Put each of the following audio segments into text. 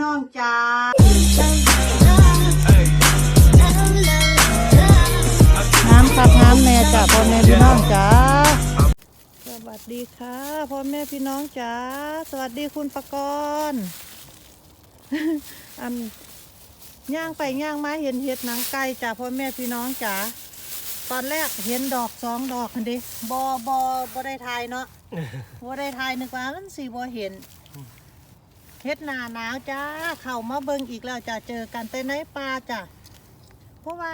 น้องจ้าน้ำครับน้ำแน่จ้าพ่อแม่พี่น้องจ้าสวัสดีค่ะพ่อแม่พี่น้องจ้าสวัสดีคุณประกรณ์อันย่างไปย่างมาเห็นเห็ดหนังไก่จ้าพ่อแม่พี่น้องจ้าตอนแรกเห็นดอกสองดอกคันดิบอบอบอได้ทายเนาะบ่ได้ทายนึกว่ามันสิบ่เห็น เฮ็ดหนาหนาวจ้า เข้ามาเบิ่งอีกแล้วจ้าเจอกันแต่ในป่าจ้าเพราะว่า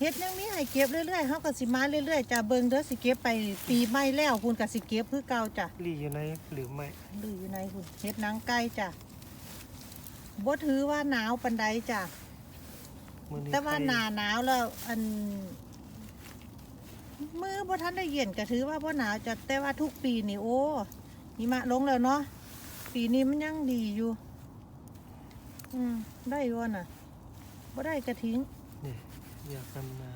เฮ็ดยังมีให้เก็บเรื่อยๆเฮาก็สิมาเรื่อยๆจ้าเบิ่งเด้อสิเก็บไปปีใหม่แล้วพุ่นก็สิเก็บคือเก่าจ้ารีอยู่ในหรือไม่ดูอยู่ในพุ่นเฮ็ดหนังไก่จ้าบ่ถือว่าหนาวปานใดจ้ามือนี้แต่ว่าใครหนาหนาวแล้วอันมือบ่ทันได้เย็นก็ถือว่าบ่หนาวจ้ะแต่ว่าทุกปีนี่โอ้หิมะลงแล้วเนาะ ปีนี้มันยังดีอยู่ อืมได้อยู่น่ะบ่ได้กระทิ้งนี่อยากทำนา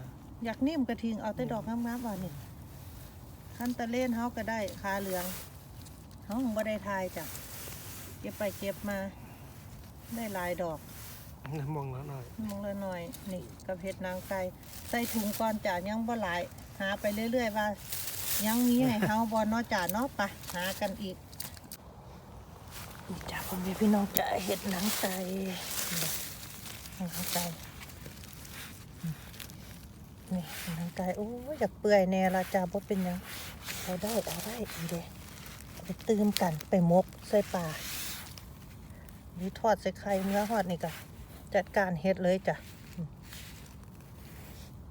อยากนิ่มกระทิ้งเอาแต่ดอกงามๆว่านี่คันตะเล่นเฮาก็ได้ขาเหลืองเฮาบ่ได้ทายจ้ะเก็บไปเก็บมา ได้หลายดอกมองแล้วหน่อยมองละหน่อย นี่กับเห็ดนางไก่ใส่ถุงก่อนจ่ายังบ่หลาย หาไปเรื่อยๆว่า ยังมีให้เฮาบ่เนาะจ่าเนาะไปหากันอีกนี่ จ้าพ่อแม่พี่น้องจ่าเห็ดหนังไก่หนังไก่นี่หนังไก่โอ้ยอยากเปื่อยแน่ละจ่าบ่เป็นยังเอาได้เอาได้อีเด้อาไปตืมกันไปมกใส่ปลาหรือทอดใส่ไข่เนื้อทอดนี่กันจัดการเฮ็ดเลยจ้ะ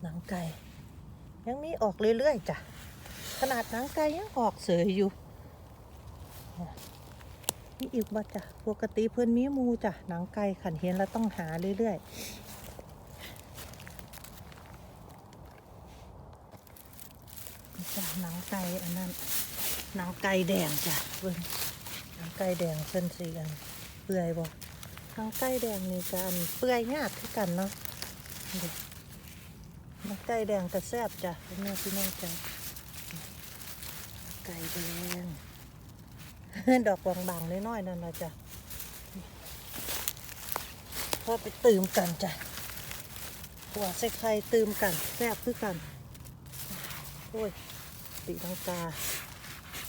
หนังไก่ ยังมีออกเรื่อยๆจ้ะขนาดหนังไก่ยังออกเสยอยู่ี่อีกบ่จ้ะปกติเพื่อนมีมูจ้ะหนังไก่ขันเห็นแล้วต้องหาเรื่อยๆจ้ะหนังไก่อันนั้นหนังไก่แดงจ้ะเบิ่งหนังไก่แดงเส้นสีอันเปื่อยบ่ทางไก่แดงนี่กันเปื่อยงาดคือกันเนาะนี่มันไก่แดงแต่แซบจ้ะพี่น้องพี่น้องจ้ะไก่แดง ดอกบางๆน้อยๆนั่นนะจ้ะพอไปตื่มกันจ้ะหัวใส่ไข่ตื่มกันแซ่บคือกัน โอ้ยตีลังกา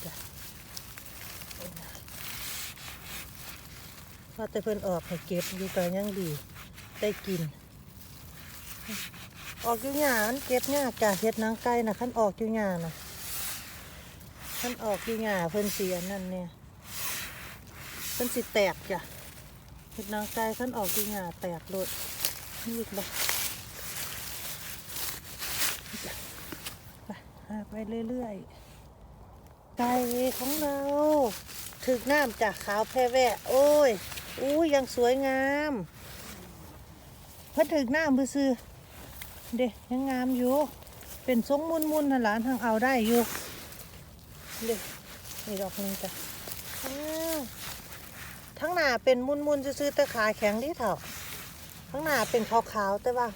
จ้ะพอแต่เพิ่นออกให้เก็บอยู่กันยังดี ได้กิน ออกอยู่หยานเก็บยากจ้ะเฮ็ดหนังไก่นะขั้นออกอยู่หยานะ ขั้นออกอยู่หยาเพิ่นเสียนั่นเนี่ยเพิ่นสิแตกจ้ะเฮ็ดนังไก่ขั้นออกอยู่หยาแตกโลดนี่อีกบ่ไปไปเรื่อยๆ ไก่ของเรา ถึกน้ำจากขาวแพร่แวะ โอ้ยอู้ยยังสวยงามเพิ่นถึกน้ำมือซื้อเด็ยังงามอยู่ เป็นทรงมุนมุนๆนั่นหลานทางเอาได้อยู่ เด็นี่ดอกหนึงจ้ะอ้าวทั้งหน้าเป็นมุนมุนๆซื้อๆแต่ขาแข็งดิเถ่าทั้งหน้าเป็นขาวๆแต่ว่า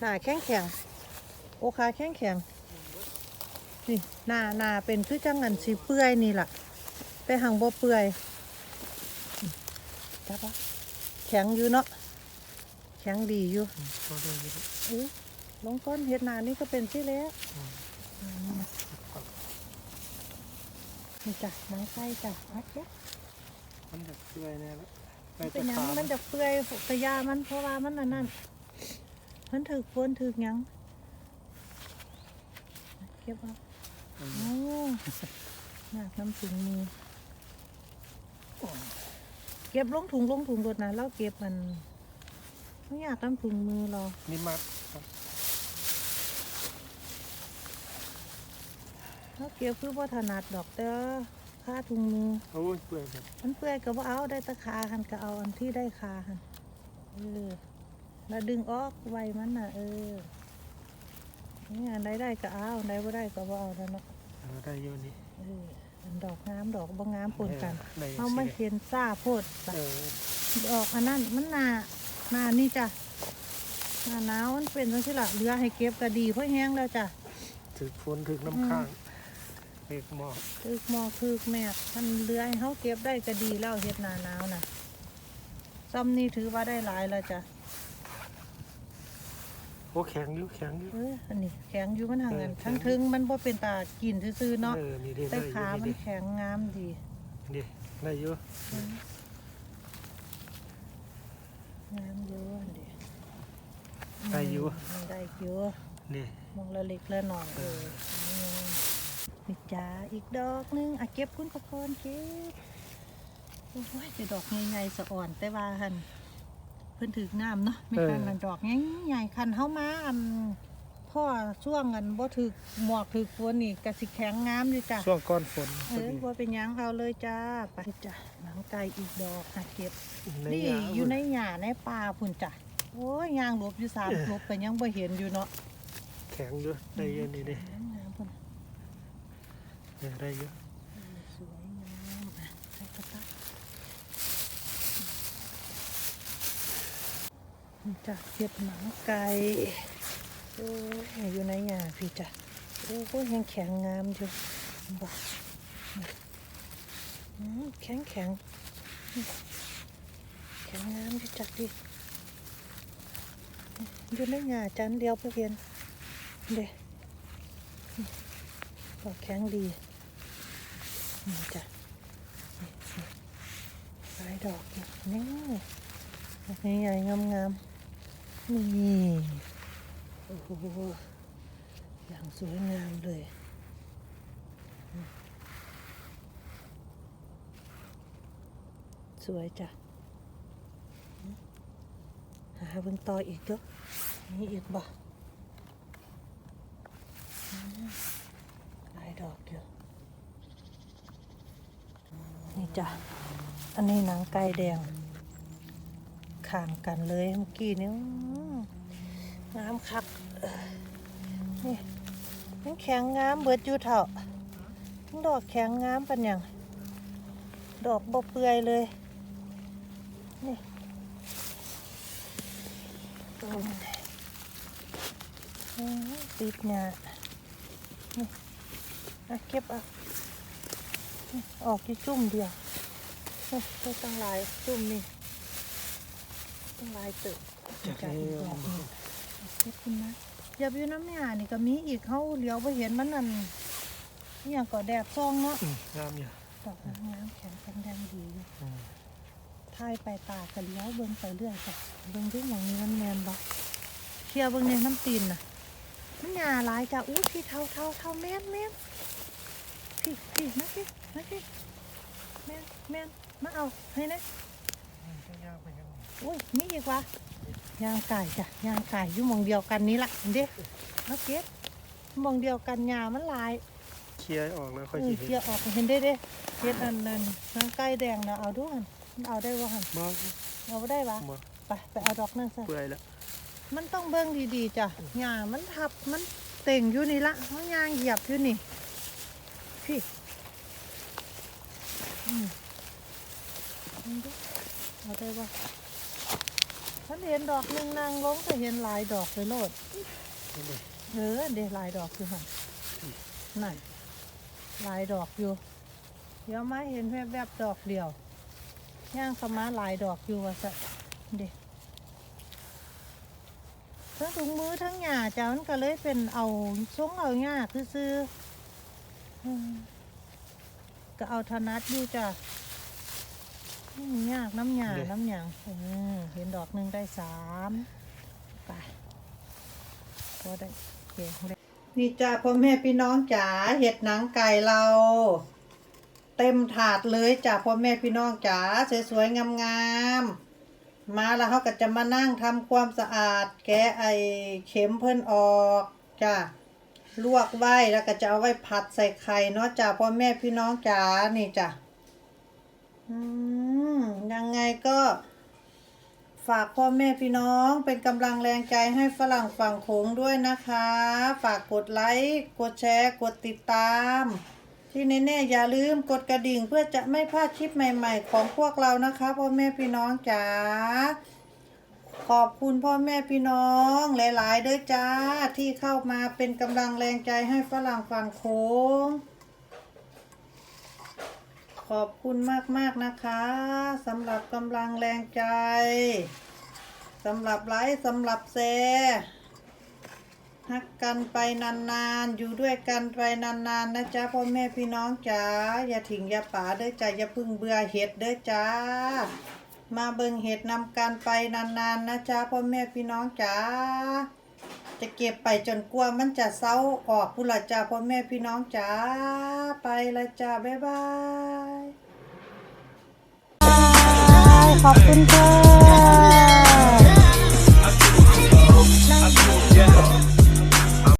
หน้าแข็งแข็งๆโอ้ขาแข็งแข็งๆนี่หน้าหน้าเป็นคือจังงันสีเปื่อยนี่ล่ะแต่หังบ่เปื่อยจับปะแข็งอยู่เนาะแข็งดีอยู่ก็ได้อยู่อู้ลงก้นเห็ดหนานี่ก็เป็นที่แล้ว นี่จ้ะหนังไก่จ้ะอัดเยอะมันจะเปื่อยแน่แล้วไปเป็จะนหยังขามันจะเปื่อยกระยามันเพราะว่ามันอันนั่นมันถือฝนถือหยังเก็บเอาโอ้ยากน้ำถุงมือเก็บลงถุงลงถุงรถนะแล้วเก็บมันไม่อยากน้ำถุงมือหรอกนี่มัด แล้วเก็บคือว่าถนัดดอกเด้อค่าถุงมือโอ้ยเปื่อยแบบมันเปื่อยก็บ่เอาได้แตะคาหันก็เอาอันที่ได้คาหันเออแล้วดึงออกไว้มันน่ะ เออนี่อันใดได้ก็เอาอันใดบ่ได้ก็บ่เอาแล้วเนาะเออได้อยู่นี่เอออันดอกงามดอกบ่งามปนกันได้เอามาเห็นซ่าโพดจ้ะเออดอกอันนั้นมันหนาหนานี่จ้ะหนาหนาวมันเป็นจังซี่ล่ะเหลือให้เก็บก็ดีเพราะแห้งแล้วจ้ะถึกฝนถึกน้ำข้าง เอกหมอกคือหมอคือแม่มันเหลือให้เฮาเก็บได้ก็ดีแล้วเฮ็ดหนาหนาวน่ะซ้ำนี่ถือว่าได้หลายแล้วจ้ะโอ้แข็งอยู่แข็งอยู่เอออันนี้แข็งอยู่มันห่างกันเออทั้งแข็งถึงมันบ่เป็นตากินซื่อๆเนาะเออนี่ดิแต่ได้อยู่ขามันนี่แข็งงามดีดิได้อยู่งามอยู่อันเดีได้อยู่มได้อยู่นี่มองละเล็กละหน่อยเออ นี่จ้าอีกดอกหนึงอะเก็บคุณประพรเก็บโอ้ยจะดอกใหญ่ๆสะอ่อนแต่ว่าหันเพิ่นถึกน้ำเนาะไม่คันมันดอกใหญ่ๆคันเฮามาอันพ่อช่วงกันบ่ถึกหมอกถึกฝนนี่ก็สิแข็งงามอยู่จ้ะช่วงก้อนฝนเออบ่เป็นหยังเอาเลยจ้าไปจ้ะหนังไก่อีกดอกอะเก็บในนี่หญ้าอยู่ในหญ้าในป่าพุ่นจ้ะโอ้ยยางหลบอยู่สามหลบก็ยังบ่เห็นอยู่เนาะแข็งอยู่ได้อยู่นี่ดิ งามพุ่นเนี่ยได้อยู่สวยงามอะใส่กระตะนี่จ้ะเห็ดหนังไก่โอ้ยอยู่ในหญ้าพี่จ้ะโอ้ยยังแข็งงามอยู่บ่อืมแข็งแข็งแข็งงามพี่จักดิอยู่ในหญ้าจันเดียวเพื่อเห็นเด้ก็แข็งดี นี่จ้ะลายดอกอยู่นี่ดอกใหญ่ๆงามๆนี่โอ้โหอย่างสวยงามเลยสวยจ้ะ หาเบิ่งต่ออีกเด้อนี่อีกบ่หลายดอกอยู่ นี่จ้ะ อันนี้หนังไก่แดงข้างกันเลยเมื่อกี้นี่อื้องามคัก นี่มันแข็งงามเบิดอยู่เถอะดอกแข็งงามปันอย่างดอกบ่เปื่อยเลย นี่ติดหน้านี่เก็บอะ ออกที่จุ่มเดียวเฮ้ยได้ตั้งหลายจุ่มนี่ตั้งหลายตึกจากจากนี้อีกดอกหนึ่งเก็บคุณนะอย่าไปอยู่น้ำยานี่ก็มีอีกเขาเหลียวไปเห็นมันนั่นนี่อย่างก็แดดซองเนาะอืมงามอยู่ดอกงามๆแข็งแข็งแดงดีอยู่อืมทายไปตากะเลี้ยวเบิ่งไปเรื่อยจ้ะเบิ่งดูหมองนี้มันแมนบ่เคลียร์เบิ่งในน้ำตีนน่ะมันหยาหลายจ้ะอู้พี่เท่าเท่าเท่าแม่นแม่น พี่พี่มาพี่มาพี่แม่นแม่นมาเอาให้นะอืมยากไปยังอุ้ยนี่อีกวะยางไก่จ้ะยางไก่อยู่หมองเดียวกันนี่ละเด้มาเก็บหมองเดียวกันหยามันหลายเคลียร์ออกแล้วค่อยเอสิอเห็นเกี่ยวออกเห็นได้เด้เฮ็ดอันนั้นนางไก่แดงนะเอาด้วยมันเอาได้บ่หันบ่เอาบ่ได้ปะบ่ไปไปเอาดอกนั่นซะเปื่อยแล้วมันต้องเบิ่งดีๆจ้ะหญ้ามันทับมันเต่งอยู่นี่ละมันยางเหยียบอยู่นี่ พี่อืมเอาดูเอาได้ปะฉันเห็นดอกหนึ่งนางลงแต่เห็นหลายดอกเลยโลดเออเดี๋ยวหลายดอกอยู่หันนั่นหลายดอกอยู่ เดี๋ยวมาเห็นแวบๆดอกเดียวย่างเข้ามาหลายดอกอยู่ว่าซะเด็ทั้งถุงมือทั้งหญ้าจ้ามันก็เลยเป็นเอาทรงเอาหญ้าคือซื้อ ก็เอาถนัดอยู่จ้ะไม่มียากน้ำหญ้าน้ำหยางเออเห็นดอกหนึ่งได้สามไปก็ได้เก่งเลยนี่จ้าพ่อแม่พี่น้องจ๋าเห็ดหนังไก่เรา เต็มถาดเลยจ้ะพ่อแม่พี่น้องจ๋าสวยๆงามๆมาแล้วเขาก็จะมานั่งทำความสะอาด แกะไอเข็มเพิ่นออกจ้ะ ลวกไว้แล้วก็จะเอาไว้ผัดใส่ไข่เนาะจ้ะพ่อแม่พี่น้องจ๋านี่จ้ะอืมยังไงก็ฝากพ่อแม่พี่น้องเป็นกำลังแรงใจให้ฝรั่งฝั่งโขงด้วยนะคะ ฝากกดไลค์กดแชร์กดติดตาม ที่แน่ๆอย่าลืมกดกระดิ่งเพื่อจะไม่พลาดคลิปใหม่ ๆ ของพวกเรานะคะพ่อแม่พี่น้องจ๋า ขอบคุณพ่อแม่พี่น้องหลายๆเด้อจ้าที่เข้ามาเป็นกำลังแรงใจให้ฝรั่งฝั่งโขงขอบคุณมากๆนะคะสำหรับกำลังแรงใจสำหรับไลฟ์สำหรับแชร์ฮักกันไปนานๆ อยู่ด้วยกันไปนานๆนะจ๊ะพ่อแม่พี่น้องจ๋าอย่าถิงอย่าป่าเด้อจ้าอย่าพึ่งเบื่อเห็ดเด้อจ้า มาเบิ่งเห็ดนำการไปนานๆนะจ๊ะพ่อแม่พี่น้องจ๋าจะเก็บไปจนกลัวมันจะเศร้าออกพุละจ้าพ่อแม่พี่น้องจ๋าไปละจ้าบ๊ายบายขอบคุณค่ะ